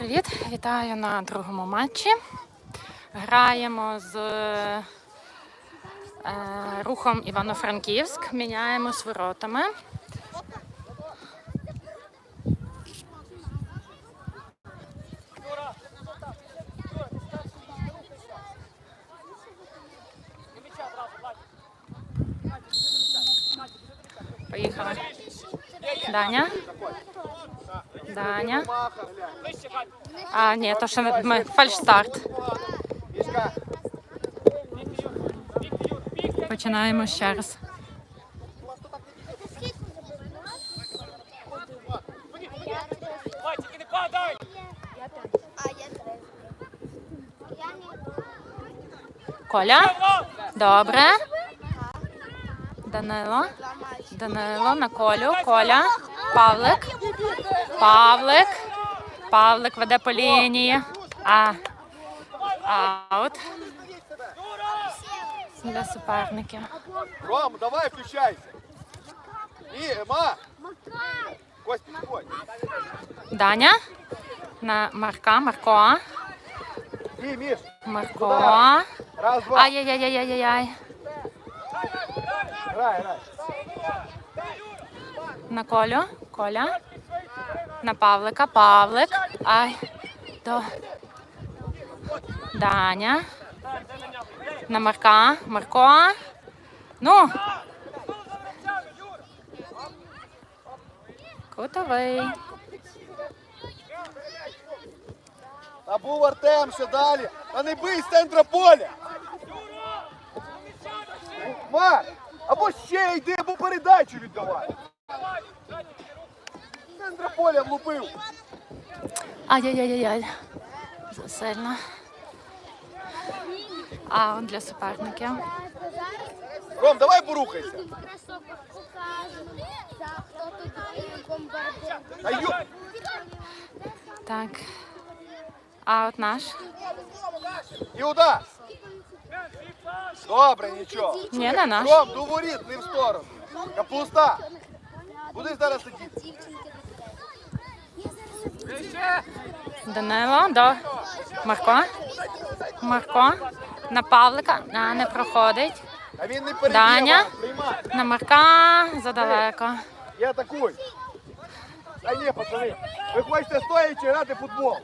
Привіт, вітаю на другому матчі. Граємо з е, рухом Івано-Франківськ. Міняємо з воротами. Поїхали. Даня. Даня. А, ні, то ще не- ми фальшстарт. Починаємо ще раз. Коля? Добре. Данило. Данило на Колю. Коля. Павлик. Павлик. Павлик веде по лінії. А. Аут. Для суперників. Ром, давай включайся. І, Ма, Костя, підходь. Даня. На Марка. Марко. І, Міш, Марко. раз, два. Ай-яй-яй-яй-яй. Грай, грай. На Колю. Коля. На Павлика. Павлик. Ай. До. Даня. На Марка. Марко. Ну. Кутовий. А був Артем ще далі. Та не бий з центра поля. Ма, або ще йди, або передачу віддавай. Центра поля влупив. Ай-яй-яй-яй. Засильно. Аут для суперників. Ром, давай порухайся. Так. Аут наш. І удар. Добре, нічого. Ні, не наш. Ром, до воріт, не в сторону. Капуста. Будеш зараз сидіти. Данило до Марко. Марко. На Павлика. А, не проходить. А. Даня. На Марка задалеко. І атакуй. Та ні, пацани. Ви хочете стоячи грати футбол.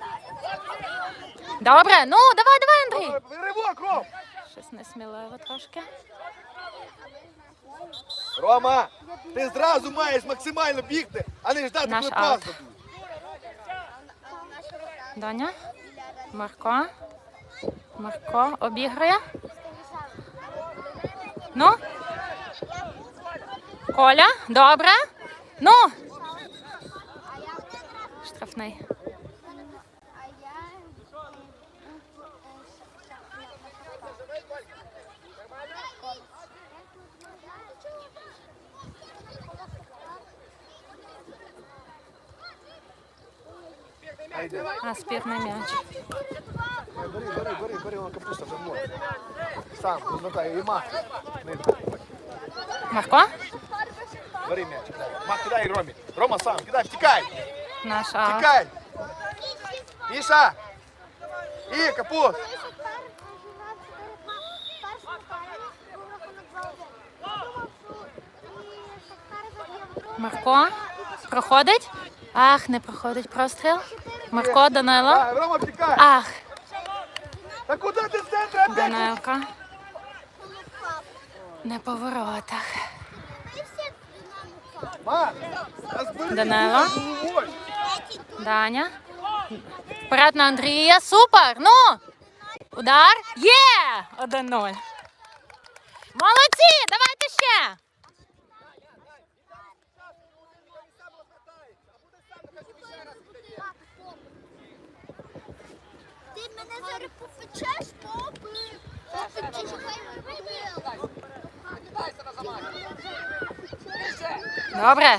Добре, ну давай, давай, Андрій. Ривок, Ром. Щось несміливо трошки. Рома, ти зразу маєш максимально бігти, а не ждати, Наш коли пас дадуть. Доня. Марко. Марко обіграє. Ну. Коля, добре. Ну. Штрафний. А, спірний м'яч. Ні, Бери, бери, бери, бери, вон капуста вже може. Сам, розмотай, і мах. Не, Марко. Бери м'яч, кидай. Мах, кидай Ромі. Рома сам, кидай, втікай, Наш аут. втікай. Міша. І, капуст. Марко. Проходить? Ах, не проходить простріл. Марко, Данило. А, Рома, втікай. Ах, Та куди ти з опять? Данилка. Не по воротах. Ма, та збери Даня. Вперед на Андрія. Супер! Ну! Удар. Є! 1-0. Молодці! Давайте ще! зараз попечеш, попи. Попечеш, хай вибив. Добре.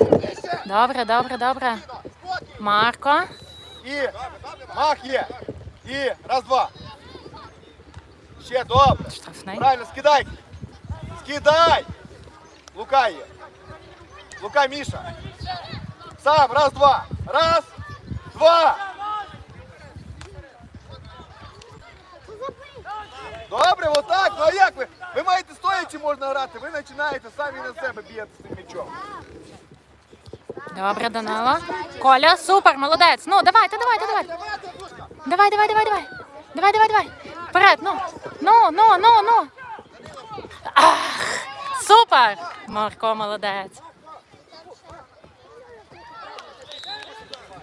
Добре, добре, добре. Марко. І, мах є. І, раз, два. Ще, добре. Штрафний. Правильно, скидай. Скидай. Лука є. Лука, Міша. Сам, раз, два. Раз, два. Добре, отак. Ну а як ви? Ви маєте стоячи можна грати, ви починаєте самі на себе б'єте з тим м'ячом. Добре, Данило. Коля, супер, молодець. Ну, давайте, давайте, давайте. Давай, давай, давай, давай. Давай, давай, давай. Вперед, ну. Ну, ну, ну, ну. Ах, супер! Марко, молодець.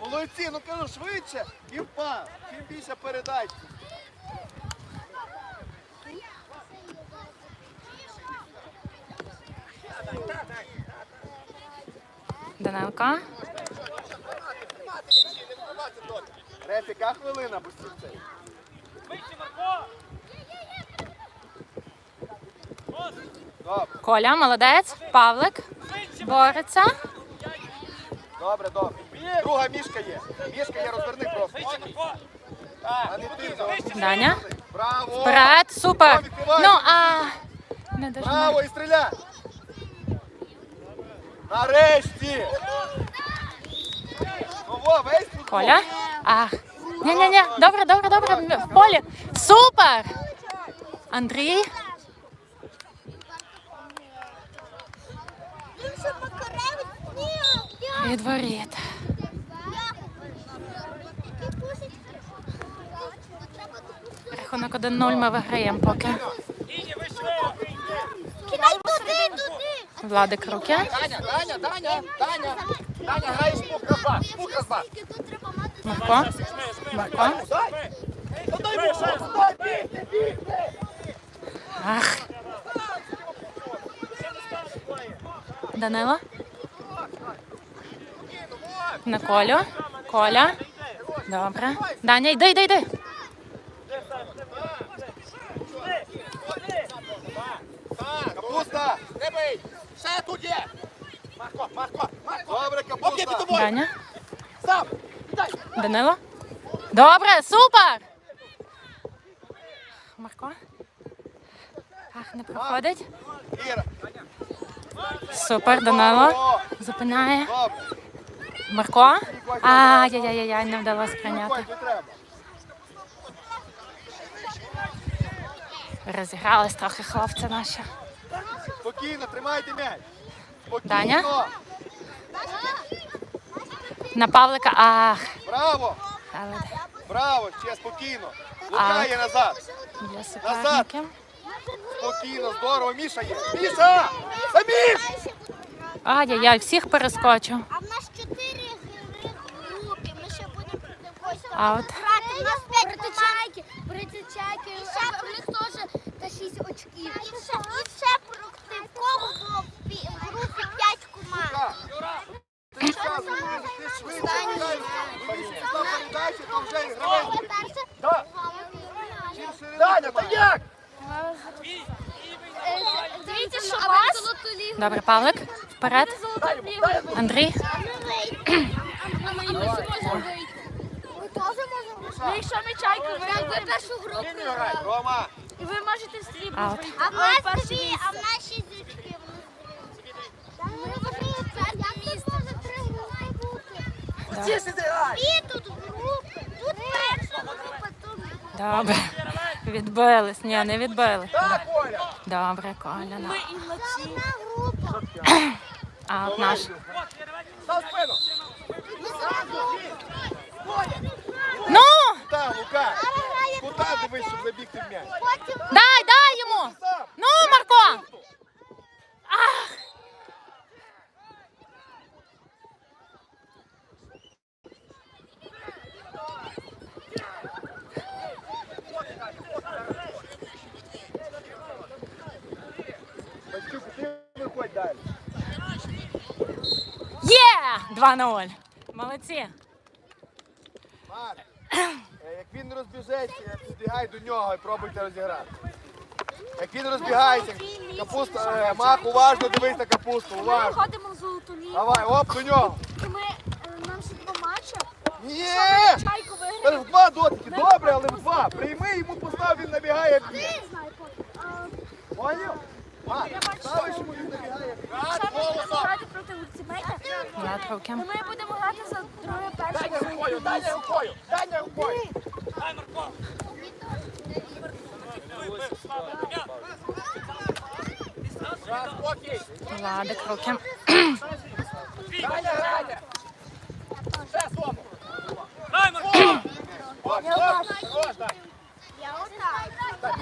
Молодці, ну кажу, швидше і впав. Чим більше передач. Данилко. Рефік, а хвилина, бо цей. Коля, молодець. Павлик. Бореться. добре, добре. Друга мішка є. Мішка є, розверни просто. А не ти за- Даня. Браво! Вперед, супер. Ну, а. Не дуже. Браво і стріляй! Нарешті! Коля. Ах. Ні-ні-ні. Добре, добре, добре. В полі. Супер. Андрій. Від воріт. Рахунок 1-0 ми виграємо поки. Владик руки. Даня, Даня, Даня, Даня, Даня, тут треба мати Марко. Марко. Ах. Данило. На Колю. Коля. Добре. Даня, йди, йди, йди. Капуста! Не бий! Ще тут є! Марко, Марко, Марко! Добре, капуста! Даня. Сам! Дай! Данило. Добре, супер. Марко. Ах, не проходить. Іра! Супер, Данило. Зупиняє. Добре! Марко. Ай-яй-яй, не вдалося прийняти. Розігрались трохи хлопці наші. Спокійно, тримайте м'яч! Спокійно! Даня? На Павлика. Ах. Браво! Але Браво! Ще спокійно! Лукає назад! для суперників. Спокійно, здорово, Міша є! Міша! Саміш! Ай-яй-яй, всіх перескочив. А в нас чотири групи. Ми ще будемо А от грати. У нас п'ять Бритичайки. Бритичайки. І ще в них теж та шість очків. І ще, і ще проти кого було в групі п'ять команд. То як? Дивіться, що вас. добре, Павлик. Вперед. Андрій. Ви теж можемо. Ми якщо ми чайку виграємо, першу групу. Рома! і ви можете стрібнути. А в нас дві, а в нас зірки. Ми виграємо п'яте місце. Три групи Ті сиди, грай. Дві тут групи. Тут перша група, тут Добре. Відбились. Ні, не відбили. Так, Коля! Добре, Коля. І вночі. одна група. А от наш. Став спину! Ну! Там, Лука! Куди дивись, щоб забігти в м'яч Дай, дай йому! Сам! Ну, Марко! Ах! Бачук, ти виходь далі. Є! 2-0. Молодці. Марк, е, як він розбіжеться, підбігай до нього і пробуйте розіграти. Як він розбігається, капуста, е, уважно дивись на капусту, Ми уважно. виходимо в золоту лігу. Давай, оп, до нього. І ми, е, нам ще два матчі. Ні! Чайку. Та в два дотики, добре, але в два. Прийми, йому постав, він набігає. б'є. Поняв? Марк, ставиш йому, він набігає. Якщо ми будемо грати проти ультимейта, то ми будемо грати за друге перше. Даня рукою, Даня рукою, Даня рукою. Владик, руки.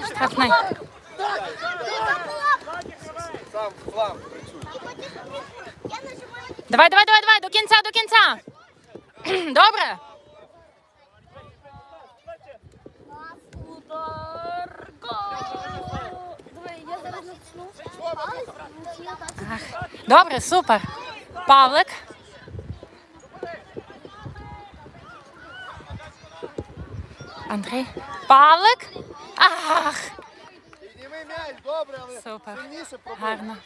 Штрафний. Сам фланг. Я нажимаю. Давай, давай, давай, давай, до кінця, до кінця. Добре. Добре, супер. Павлик. Андрій. Павлик. Ах. Підніми м'яч, добре, але Супер. сильніше пробуй. Гарно.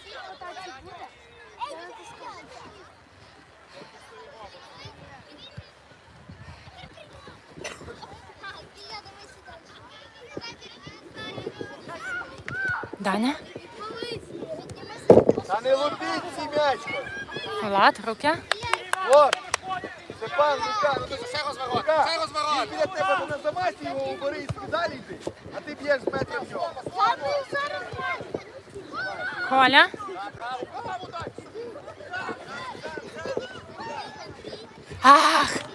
Даня. Та не лупіть ці м'ячко. Влад, руки. От. Степан, Лука, ну ти ще розворот. Ще розворот. Біля тебе не замасти його, убери і далі йди. А ти б'єш з метра в нього. Коля. Ах.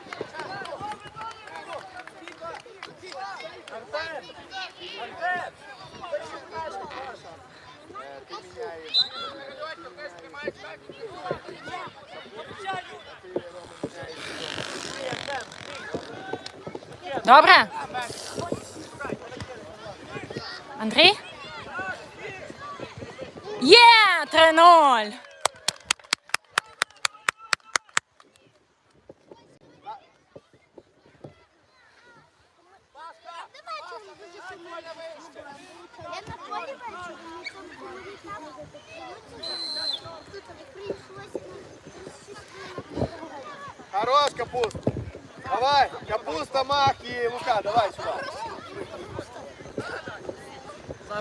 Добре. Андрій? Є! 3-0. Я на полі бачу, мені там були там. Тут прийшлося. Хорош, капуста. Давай, капуста, мах і Лука, давай сюди.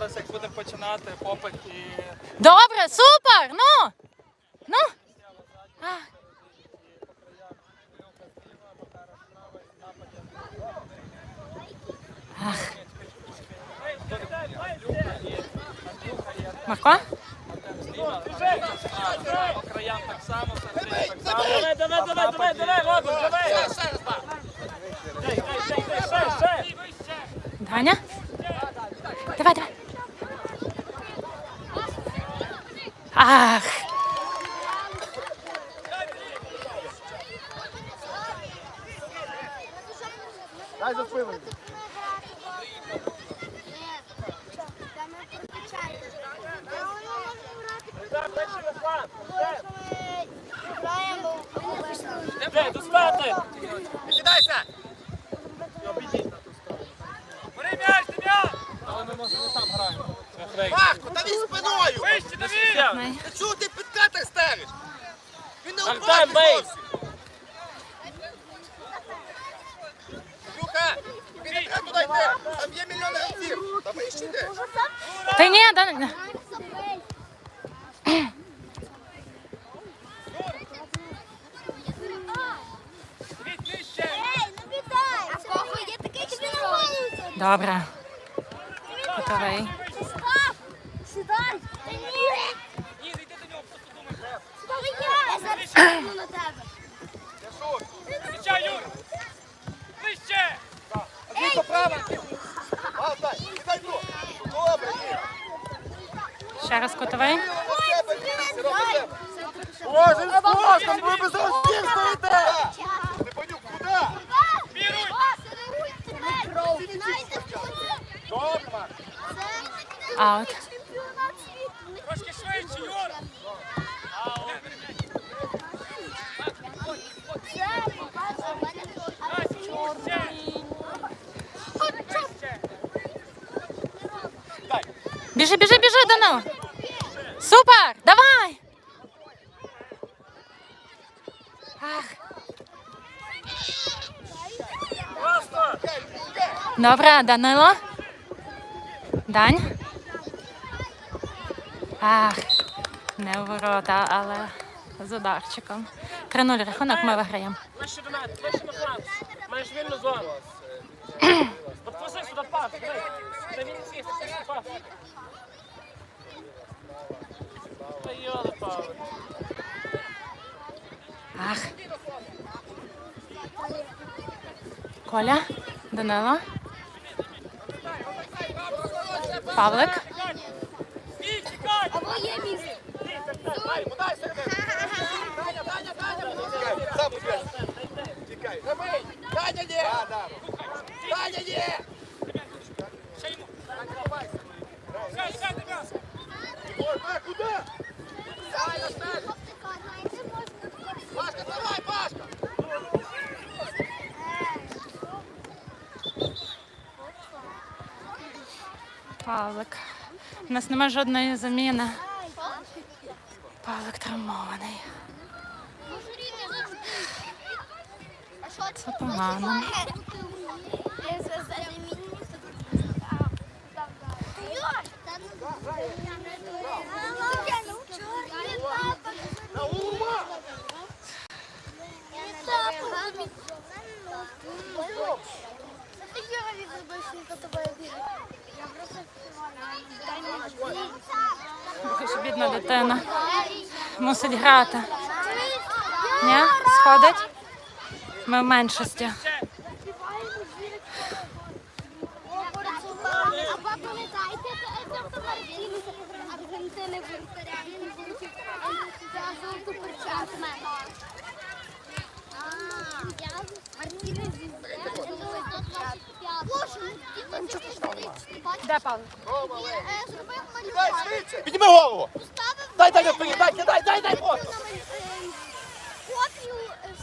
Зараз як будемо починати, попит і Добре, супер! Ну! Ну! А. Ах. Марко? по краям так само, Сергій так само. Давай, давай, давай, давай, давай, Робин, давай. Даня? Давай, давай. Ах. Дай за спину. Там не прокачаєте. Ей, до спати. Кидайся! Бери м'яч, ти м'яч. Але ми можемо там граємо. Махку, та він спиною! Вище, давай. Най. Та чого ти питка так ставиш? Він не Артем, впаде бей! зовсім. Люка, він не треба туди йти. Там є мільйон гравців. Та вище йди. Та ні, Даня. Ей, не бідай! А в кого є такий чоловік? Добре. Готовий. Став! Сідай! Та ні! Ні, зайди до нього, просто думай. Я зараз чекну на тебе. М'яча, Юр. Вище. Віко права. А, дай, кидай ту. Добре, ні. Ще раз кутовий. Роби себе, ні, роби себе. Боже, Боже, там ви без розстів стоїте. Не понюх, куди? Міруй. Знаєте, хто це? Добре. Це Аут. чемпіонат світу. Трошки швидше, Юр. Це, побачив, у мене тут чорний. Біжи, біжи, біжи, Данило. Супер! Давай! Ах. Добре, Данило. Дань. Ах, не в ворота, але з ударчиком. 3-0 рахунок, ми виграємо. Вище до мене, вище на фланг. Маєш сюди пас. Це він пас. Та йоли, Павлик. Ах. Коля, Данило. Павлик. Або є місце. Таня є. Таня є. Ой, Ма, куди? Пашка, давай, Пашка. Павлик. У нас немає жодної заміни. Павлик травмований. Це погано. Дуже дитина. Мусить грати. Ні? Сходить? Ми в меншості. А пам'ятаєте, Аргентини він за жовту перчатку. Де Павлик? Зробив малювання. Підніми голову. Дай, дай, дай, дай, дай, дай, дай, дай. Копію з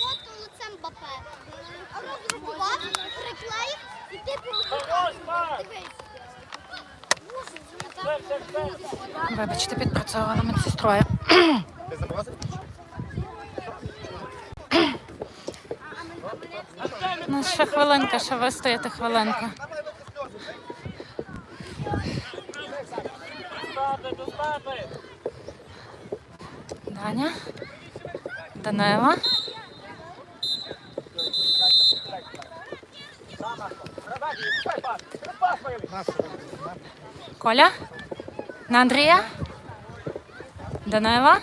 фото лицем Бапе. Роздрукував, приклеїв і ти Дивись. Вибачте, підпрацьовувала медсестрою. Ти заморозив? Ну, ще хвилинка, ще вистояти хвилинку. Даня. Данила. Коля. На Андрія. Данила.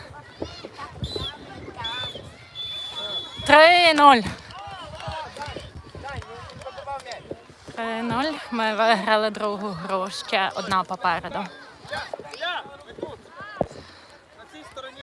3-0. 3-0. Ми виграли другу гру. Ще одна попереду.